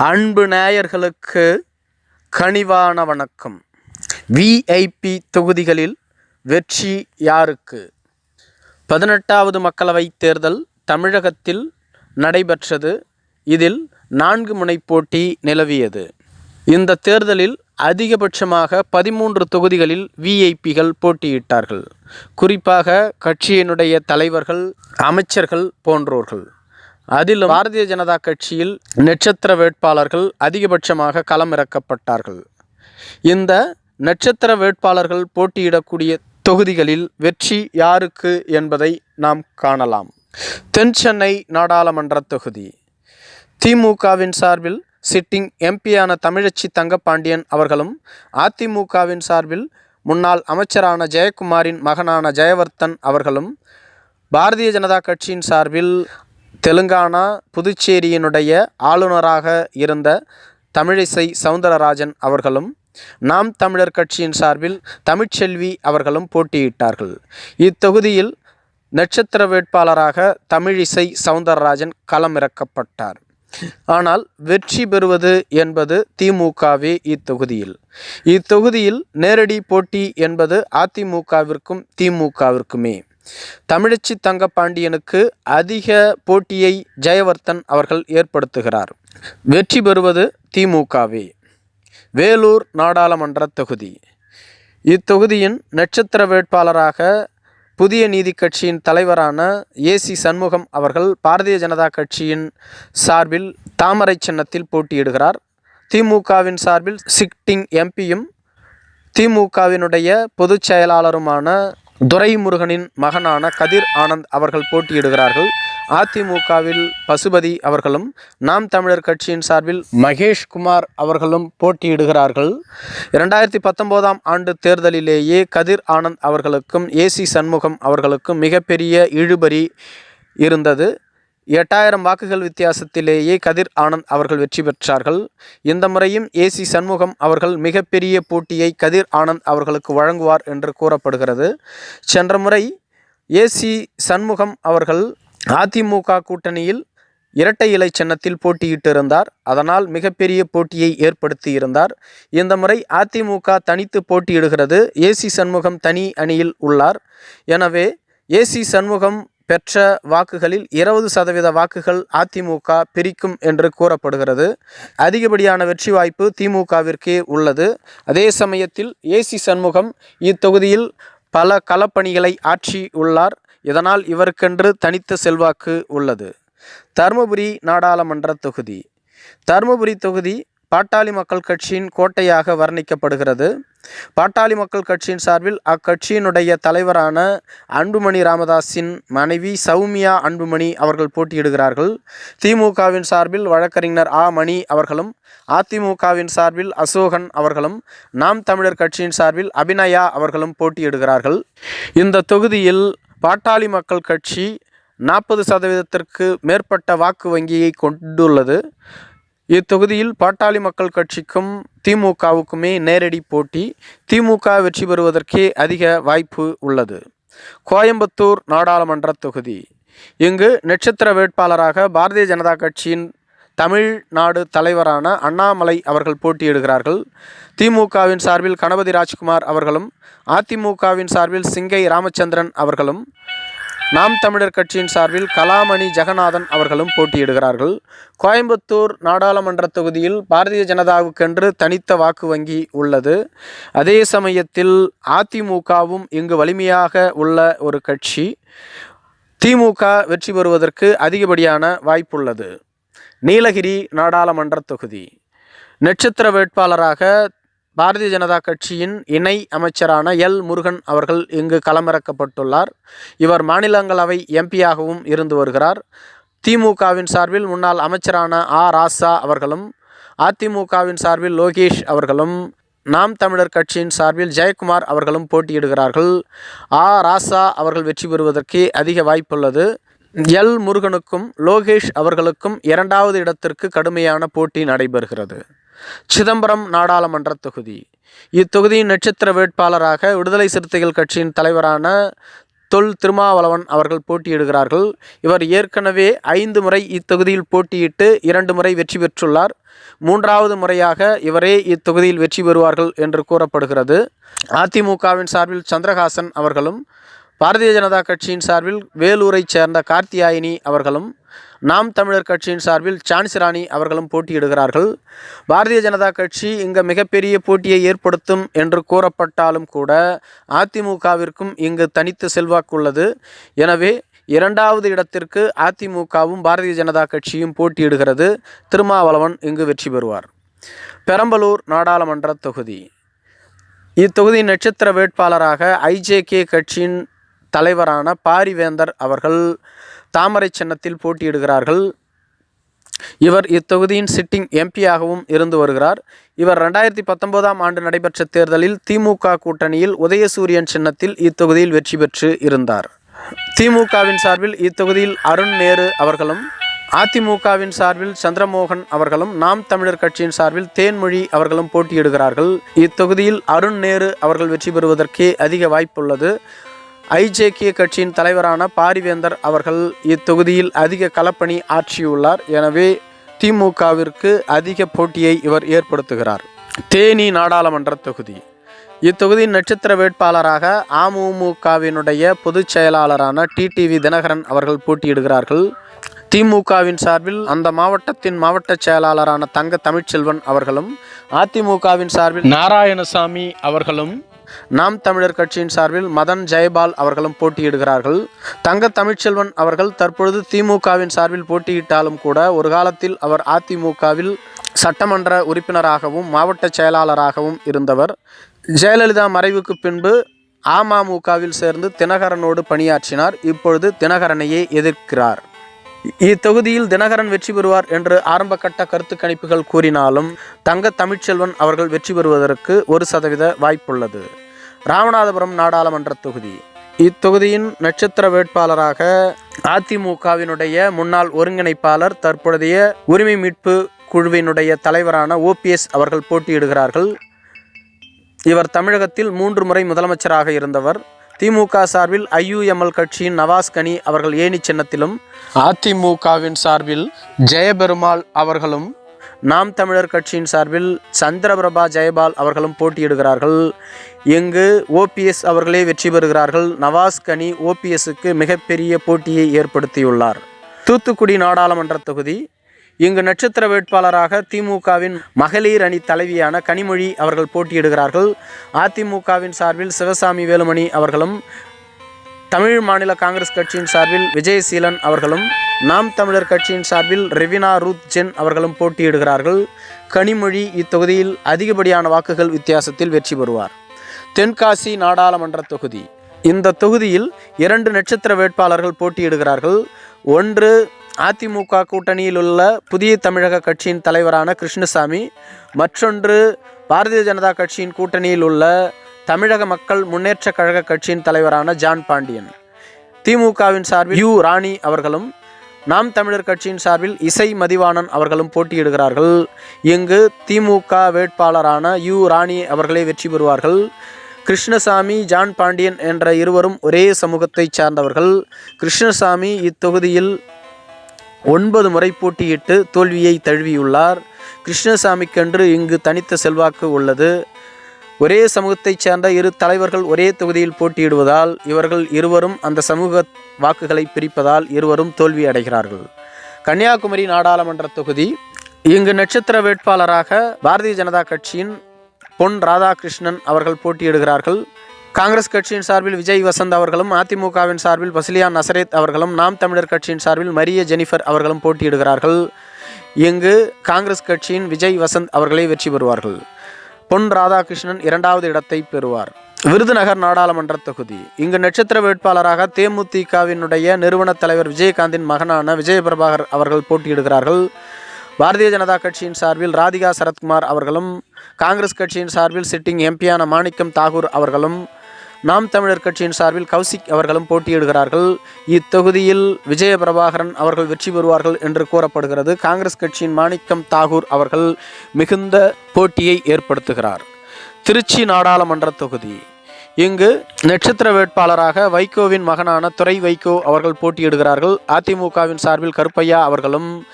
அன்பு நேயர்களுக்கு கனிவான வணக்கம். விஐபி தொகுதிகளில் வெற்றி யாருக்கு? பதினெட்டாவது மக்களவைத் தேர்தல் தமிழகத்தில் நடைபெற்றது. இதில் நான்கு முனை போட்டி நிலவியது. இந்த தேர்தலில் அதிகபட்சமாக பதிமூன்று தொகுதிகளில் விஐபிகள் போட்டியிட்டார்கள். குறிப்பாக கட்சியினுடைய தலைவர்கள் அமைச்சர்கள் போன்றோர்கள். அதிலும் பாரதிய ஜனதா கட்சியில் நட்சத்திர வேட்பாளர்கள் அதிகபட்சமாக களமிறக்கப்பட்டார்கள். இந்த நட்சத்திர வேட்பாளர்கள் போட்டியிடக்கூடிய தொகுதிகளில் வெற்றி யாருக்கு என்பதை நாம் காணலாம். தென் சென்னை நாடாளுமன்ற தொகுதி. திமுகவின் சார்பில் சிட்டிங் எம்பியான தமிழச்சி தங்கப்பாண்டியன் அவர்களும் அதிமுகவின் சார்பில் முன்னாள் அமைச்சரான ஜெயக்குமாரின் மகனான ஜெயவர்த்தன் அவர்களும் பாரதிய ஜனதா கட்சியின் சார்பில் தெலுங்கானா புதுச்சேரியினுடைய ஆளுநராக இருந்த தமிழிசை சவுந்தரராஜன் அவர்களும் நாம் தமிழர் கட்சியின் சார்பில் தமிழ்ச்செல்வி அவர்களும் போட்டியிட்டார்கள். இத்தொகுதியில் நட்சத்திர வேட்பாளராக தமிழிசை சவுந்தரராஜன் களமிறக்கப்பட்டார். ஆனால் வெற்றி பெறுவது என்பது திமுகவே இத்தொகுதியில். இத்தொகுதியில் நேரடி போட்டி என்பது அதிமுகவிற்கும் திமுகவிற்குமே. தமிழச்சி தங்கப்பாண்டியனுக்கு அதிக போட்டியை ஜெயவர்த்தன் அவர்கள் ஏற்படுத்துகிறார். வெற்றி பெறுவது திமுகவே. வேலூர் நாடாளுமன்ற தொகுதி. இத்தொகுதியின் நட்சத்திர வேட்பாளராக புதிய நீதி கட்சியின் தலைவரான ஏசி சண்முகம் அவர்கள் பாரதிய ஜனதா கட்சியின் சார்பில் தாமரை சின்னத்தில் போட்டியிடுகிறார். திமுகவின் சார்பில் சிக்டிங் எம்பியும் திமுகவினுடைய பொதுச் செயலாளருமான துரைமுருகனின் மகனான கதிர் ஆனந்த் அவர்கள் போட்டியிடுகிறார்கள். அதிமுகவில் பசுபதி அவர்களும் நாம் தமிழர் கட்சியின் சார்பில் மகேஷ்குமார் அவர்களும் போட்டியிடுகிறார்கள். இரண்டாயிரத்தி பத்தொம்போதாம் ஆண்டு தேர்தலிலேயே கதிர் ஆனந்த் அவர்களுக்கும் ஏசி சண்முகம் அவர்களுக்கும் மிகப்பெரிய இழுபறி இருந்தது. எட்டாயிரம் வாக்குகள் வித்தியாசத்திலேயே கதிர் ஆனந்த் அவர்கள் வெற்றி பெற்றார்கள். இந்த முறையும் ஏசி சண்முகம் அவர்கள் மிகப்பெரிய போட்டியை கதிர் ஆனந்த் அவர்களுக்கு வழங்குவார் என்று கூறப்படுகிறது. சென்ற முறை ஏசி சண்முகம் அவர்கள் அதிமுக கூட்டணியில் இரட்டை இலை சின்னத்தில் போட்டியிட்டிருந்தார். அதனால் மிகப்பெரிய போட்டியை ஏற்படுத்தி இருந்தார் இந்த முறை அதிமுக தனித்து போட்டியிடுகிறது. ஏசி சண்முகம் தனி அணியில் உள்ளார். எனவே ஏசி சண்முகம் பெற்ற வாக்குகளில் இருபது சதவீத வாக்குகள் அதிமுக பிரிக்கும் என்று கூறப்படுகிறது. அதிகப்படியான வெற்றி வாய்ப்பு திமுகவிற்கே உள்ளது. அதே சமயத்தில் ஏசி சண்முகம் இத்தொகுதியில் பல களப்பணிகளை ஆற்றி உள்ளார். இதனால் இவருக்கென்று தனித்த செல்வாக்கு உள்ளது. தருமபுரி நாடாளுமன்ற தொகுதி. தருமபுரி தொகுதி பாட்டாளி மக்கள் கட்சியின் கோட்டையாக வர்ணிக்கப்படுகிறது. பாட்டாளி மக்கள் கட்சியின் சார்பில் அக்கட்சியினுடைய தலைவரான அன்புமணி ராமதாஸின் மனைவி சௌமியா அன்புமணி அவர்கள் போட்டியிடுகிறார்கள். திமுகவின் சார்பில் வழக்கறிஞர் ஆ. மணி அவர்களும் அதிமுகவின் சார்பில் அசோகன் அவர்களும் நாம் தமிழர் கட்சியின் சார்பில் அபிநயா அவர்களும் போட்டியிடுகிறார்கள். இந்த தொகுதியில் பாட்டாளி மக்கள் கட்சி நாற்பது சதவீதத்திற்கு மேற்பட்ட வாக்கு வங்கியை கொண்டுள்ளது. இத்தொகுதியில் பாட்டாளி மக்கள் கட்சிக்கும் திமுகவுக்குமே நேரடி போட்டி. திமுக வெற்றி பெறுவதற்கே அதிக வாய்ப்பு உள்ளது. கோயம்புத்தூர் நாடாளுமன்ற தொகுதி. இங்கு நட்சத்திர வேட்பாளராக பாரதிய ஜனதா கட்சியின் தமிழ்நாடு தலைவரான அண்ணாமலை அவர்கள் போட்டியிடுகிறார்கள். திமுகவின் சார்பில் கணபதி ராஜ்குமார் அவர்களும் அதிமுகவின் சார்பில் சிங்கை ராமச்சந்திரன் அவர்களும் நாம் தமிழர் கட்சியின் சார்பில் கலாமணி ஜெகநாதன் அவர்களும் போட்டியிடுகிறார்கள். கோயம்புத்தூர் நாடாளுமன்ற தொகுதியில் பாரதிய ஜனதாவுக்கென்று தனித்த வாக்கு வங்கி உள்ளது. அதே சமயத்தில் அதிமுகவும் இங்கு வலிமையாக உள்ள ஒரு கட்சி. திமுக வெற்றி பெறுவதற்கு அதிகப்படியான வாய்ப்புள்ளது. நீலகிரி நாடாளுமன்ற தொகுதி. நட்சத்திர வேட்பாளராக பாரதிய ஜனதா கட்சியின் இணை அமைச்சரான எல். முருகன் அவர்கள் இங்கு களமிறக்கப்பட்டுள்ளார். இவர் மாநிலங்களவை எம்பியாகவும் இருந்து வருகிறார். திமுகவின் சார்பில் முன்னாள் அமைச்சரான ஆ. ராசா அவர்களும் அதிமுகவின் சார்பில் லோகேஷ் அவர்களும் நாம் தமிழர் கட்சியின் சார்பில் ஜெயக்குமார் அவர்களும் போட்டியிடுகிறார்கள். ஆ. ராசா அவர்கள் வெற்றி பெறுவதற்கு அதிக வாய்ப்புள்ளது. எல். முருகனுக்கும் லோகேஷ் அவர்களுக்கும் இரண்டாவது இடத்திற்கு கடுமையான போட்டி நடைபெறுகிறது. சிதம்பரம் நாடாளுமன்ற தொகுதி. இத்தொகுதியின் நட்சத்திர வேட்பாளராக விடுதலை சிறுத்தைகள் கட்சியின் தலைவரான தொல் திருமாவளவன் அவர்கள் போட்டியிடுகிறார்கள். இவர் ஏற்கனவே ஐந்து முறை இத்தொகுதியில் போட்டியிட்டு இரண்டு முறை வெற்றி பெற்றுள்ளார். மூன்றாவது முறையாக இவரே இத்தொகுதியில் வெற்றி பெறுவார்கள் என்று கூறப்படுகிறது. அதிமுகவின் சார்பில் சந்திரகாசன் அவர்களும் பாரதிய ஜனதா கட்சியின் சார்பில் வேலூரைச் சேர்ந்த கார்த்தியாயினி அவர்களும் நாம் தமிழர் கட்சியின் சார்பில் சான்சிராணி அவர்களும் போட்டியிடுகிறார்கள். பாரதிய ஜனதா கட்சி இங்கு மிகப்பெரிய போட்டியை ஏற்படுத்தும் என்று கூறப்பட்டாலும் கூட அதிமுகவிற்கும் இங்கு தனித்து செல்வாக்கு உள்ளது. எனவே இரண்டாவது இடத்திற்கு அதிமுகவும் பாரதிய ஜனதா கட்சியும் போட்டியிடுகிறது. திருமாவளவன் இங்கு வெற்றி பெறுவார். பெரம்பலூர் நாடாளுமன்ற தொகுதி. இத்தொகுதியின் நட்சத்திர வேட்பாளராக ஐஜேகே கட்சியின் தலைவரான பாரிவேந்தர் அவர்கள் தாமரை சின்னத்தில் போட்டியிடுகிறார்கள். இவர் இத்தொகுதியின் சிட்டிங் எம்பியாகவும் இருந்து வருகிறார். இவர் ரெண்டாயிரத்தி பத்தொன்பதாம் ஆண்டு நடைபெற்ற தேர்தலில் திமுக கூட்டணியில் உதயசூரியன் சின்னத்தில் இத்தொகுதியில் வெற்றி பெற்று இருந்தார். திமுகவின் சார்பில் இத்தொகுதியில் அருண் நேரு அவர்களும் அதிமுகவின் சார்பில் சந்திரமோகன் அவர்களும் நாம் தமிழர் கட்சியின் சார்பில் தேன்மொழி அவர்களும் போட்டியிடுகிறார்கள். இத்தொகுதியில் அருண் நேரு அவர்கள் வெற்றி பெறுவதற்கே அதிக வாய்ப்புள்ளது. ஐஜேக்கிய கட்சியின் தலைவரான பாரிவேந்தர் அவர்கள் இத்தொகுதியில் அதிக களப்பணி ஆற்றியுள்ளார். எனவே திமுகவிற்கு அதிக போட்டியை இவர் ஏற்படுத்துகிறார். தேனி நாடாளுமன்ற தொகுதி. இத்தொகுதியின் நட்சத்திர வேட்பாளராக அமமுகவினுடைய பொதுச் செயலாளரான டிடிவி தினகரன் அவர்கள் போட்டியிடுகிறார்கள். திமுகவின் சார்பில் அந்த மாவட்டத்தின் மாவட்ட செயலாளரான தங்க தமிழ்ச்செல்வன் அவர்களும் அதிமுகவின் சார்பில் நாராயணசாமி அவர்களும் நாம் தமிழர் கட்சியின் சார்பில் மதன் ஜெயபால் அவர்களும் போட்டியிடுகிறார்கள். தங்க தமிழ்ச்செல்வன் அவர்கள் தற்பொழுது திமுகவின் சார்பில் போட்டியிட்டாலும் கூட ஒரு காலத்தில் அவர் அதிமுகவில் சட்டமன்ற உறுப்பினராகவும் மாவட்ட செயலாளராகவும் இருந்தவர். ஜெயலலிதா மறைவுக்கு பின்பு அமமுகவில் சேர்ந்து தினகரனோடு பணியாற்றினார். இப்பொழுது தினகரனையே எதிர்க்கிறார். இத்தொகுதியில் தினகரன் வெற்றி பெறுவார் என்று ஆரம்பகட்ட கருத்து கணிப்புகள் கூறினாலும் தங்க தமிழ்ச்செல்வன் அவர்கள் வெற்றி பெறுவதற்கு ஒரு சதவீத வாய்ப்புள்ளது. ராமநாதபுரம் நாடாளுமன்ற தொகுதி. இத்தொகுதியின் நட்சத்திர வேட்பாளராக அதிமுகவினுடைய முன்னாள் ஒருங்கிணைப்பாளர் தற்பொழுதைய உரிமை மீட்பு குழுவினுடைய தலைவரான ஓபிஎஸ் அவர்கள் போட்டியிடுகிறார்கள். இவர் தமிழகத்தில் மூன்று முறை முதலமைச்சராக இருந்தவர். திமுக சார்பில் ஐயுஎம்எல் கட்சியின் நவாஸ் கனி அவர்கள் ஏணி சின்னத்திலும் அதிமுகவின் சார்பில் ஜெயபெருமாள் அவர்களும் நாம் தமிழர் கட்சியின் சார்பில் சந்திரபிரபா ஜெயபால் அவர்களும் போட்டியிடுகிறார்கள். இங்கு ஓபிஎஸ் அவர்களே வெற்றி பெறுகிறார்கள். நவாஸ் கனி ஓபிஎஸ்க்கு மிகப்பெரிய போட்டியை ஏற்படுத்தியுள்ளார். தூத்துக்குடி நாடாளுமன்ற தொகுதி இங்கு நட்சத்திர வேட்பாளராக திமுகவின் மகளிர் அணி தலைவியான கனிமொழி அவர்கள் போட்டியிடுகிறார்கள். அதிமுகவின் சார்பில் சிவசாமி வேலுமணி அவர்களும் தமிழ் மாநில காங்கிரஸ் கட்சியின் சார்பில் விஜயசீலன் அவர்களும் நாம் தமிழர் கட்சியின் சார்பில் ரெவினா ரூத் ஜென் அவர்களும் போட்டியிடுகிறார்கள். கனிமொழி இத்தொகுதியில் அதிகப்படியான வாக்குகள் வித்தியாசத்தில் வெற்றி பெறுவார். தென்காசி நாடாளுமன்ற தொகுதி. இந்த தொகுதியில் இரண்டு நட்சத்திர வேட்பாளர்கள் போட்டியிடுகிறார்கள். ஒன்று அதிமுக கூட்டணியில் உள்ள புதிய தமிழக கட்சியின் தலைவரான கிருஷ்ணசாமி மற்றொன்று பாரதிய ஜனதா கட்சியின் கூட்டணியில் உள்ள தமிழக மக்கள் முன்னேற்ற கழக கட்சியின் தலைவரான ஜான் பாண்டியன். திமுகவின் சார்பில் யு ராணி அவர்களும் நாம் தமிழர் கட்சியின் சார்பில் இசை மதிவாணன் அவர்களும் போட்டியிடுகிறார்கள். இங்கு திமுக வேட்பாளரான யு ராணி அவர்களே வெற்றி பெறுவார்கள். கிருஷ்ணசாமி ஜான் பாண்டியன் என்ற இருவரும் ஒரே சமூகத்தைச் சார்ந்தவர்கள். கிருஷ்ணசாமி இத்தொகுதியில் ஒன்பது முறை போட்டியிட்டு தோல்வியை தழுவியுள்ளார். கிருஷ்ணசாமிக்கென்று இங்கு தனித்த செல்வாக்கு உள்ளது. ஒரே சமூகத்தைச் சேர்ந்த இரு தலைவர்கள் ஒரே தொகுதியில் போட்டியிடுவதால் இவர்கள் இருவரும் அந்த சமூக வாக்குகளை பிரிப்பதால் இருவரும் தோல்வி அடைகிறார்கள். கன்னியாகுமரி நாடாளுமன்ற தொகுதி. இங்கு நட்சத்திர வேட்பாளராக பாரதிய ஜனதா கட்சியின் பொன் ராதாகிருஷ்ணன் அவர்கள் போட்டியிடுகிறார்கள். காங்கிரஸ் கட்சியின் சார்பில் விஜய் வசந்த் அவர்களும் அதிமுகவின் சார்பில் பசிலியா நசரேத் அவர்களும் நாம் தமிழர் கட்சியின் சார்பில் மரிய ஜெனிஃபர் அவர்களும் போட்டியிடுகிறார்கள். இங்கு காங்கிரஸ் கட்சியின் விஜய் வசந்த் அவர்களே வெற்றி பெறுவார்கள். பொன் ராதாகிருஷ்ணன் இரண்டாவது இடத்தை பெறுவார். விருதுநகர் நாடாளுமன்ற தொகுதி. இங்கு நட்சத்திர வேட்பாளராக தேமுதிகவினுடைய நிறுவன தலைவர் விஜயகாந்தின் மகனான விஜயபிரபாகர் அவர்கள் போட்டியிடுகிறார்கள். பாரதிய ஜனதா கட்சியின் சார்பில் ராதிகா சரத்குமார் அவர்களும் காங்கிரஸ் கட்சியின் சார்பில் சிட்டிங் எம்பியான மாணிக்கம் தாகூர் அவர்களும் நாம் தமிழர் கட்சியின் சார்பில் கௌசிக் அவர்களும் போட்டியிடுகிறார்கள். இத்தொகுதியில் விஜய பிரபாகரன் அவர்கள் வெற்றி பெறுவார்கள் என்று கூறப்படுகிறது. காங்கிரஸ் கட்சியின் மாணிக்கம் தாகூர் அவர்கள் மிகுந்த போட்டியை ஏற்படுத்துகிறார். திருச்சி நாடாளுமன்ற தொகுதி. இங்கு நட்சத்திர வேட்பாளராக வைகோவின் மகனான துறை வைகோ அவர்கள் போட்டியிடுகிறார்கள். அதிமுகவின் சார்பில் கருப்பையா அவர்களும்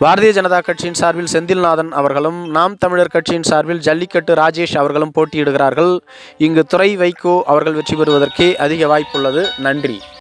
பாரதிய ஜனதா கட்சியின் சார்பில் செந்தில்நாதன் அவர்களும் நாம் தமிழர் கட்சியின் சார்பில் ஜல்லிக்கட்டு ராஜேஷ் அவர்களும் போட்டியிடுகிறார்கள். இங்கு துறை வைகோ அவர்கள் வெற்றி பெறுவதற்கே அதிக வாய்ப்புள்ளது. நன்றி.